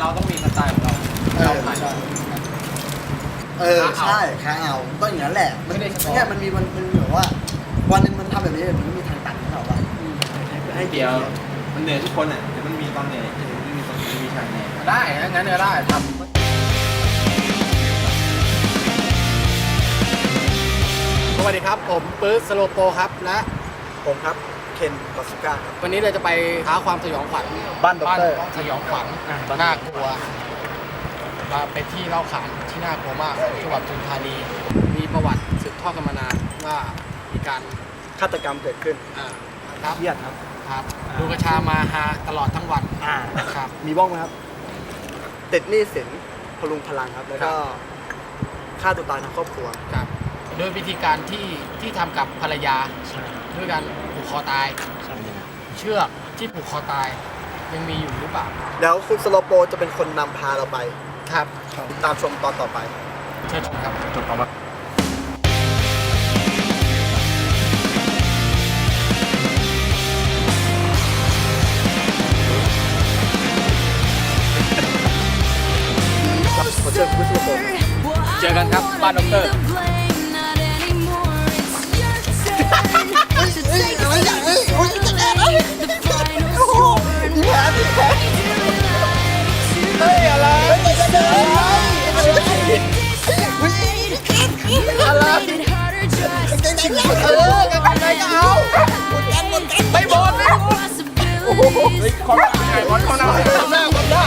เราต้องมีสไตล์ของเราเอเราอถ่าย ใช่เออใช่ค้าเอาต้องอย่างนั้นแหละมันไม่ได้เฉพาะ เนี่ยมันมีมันมันแบบว่า วันหนึงมันทำแบบนี้มันไม่มีทางตัดให้เราว่าให้เดี๋ยว มันเหนื่อยทุกคนอะเดี๋ยวมันมีตอนเหนื่อยมันมีตอนมีฉากเหนื่อยได้งั้นก็ได้ทสวัสดีครับ ผมปื๊ดสโลโปครับและผมครับ เคนบาสุก้าครับ วันนี้เราจะไปท้าความสยองขวัญบ้านด็อกบ้านเตอร์สยองขวัญน่ากลัวมาเป็นที่เล่าขานที่น่ากลัวมากของจังหวัดปทุมธานี มีประวัติสืบทอดกันมานานว่ามีการฆาตกรรมเกิดขึ้นอ่าครับเครียดครับ ครับดูกระชามาฮาตลอดทั้งวันอ่า ครับ มีบ้องไหมครับ ติดหนี้สินพลุงพลังครับ แล้วก็ฆ่าตัวตายทั้งครอบครัว ครับโดยวิธีการที่ที่ทำกับภรรยาด้วยการผูก คอตาย เชือกที่ผูกคอตาย ยังมีอยู่หรือเปล่า แล้วคุณสโลโปจะเป็นคนนำพาเราไป ครับติดตามชมตอนต่อไป เชิญชมครับ จบเอามาขอเชิญคุณสโลโป เจอกันครับ บ้านด็อกเตอร์ เออกันเกงใก็เอาไม่บอลไม่บอลโอ้ยขอหน่อยขอหน่อยขอหน้าขอหน้า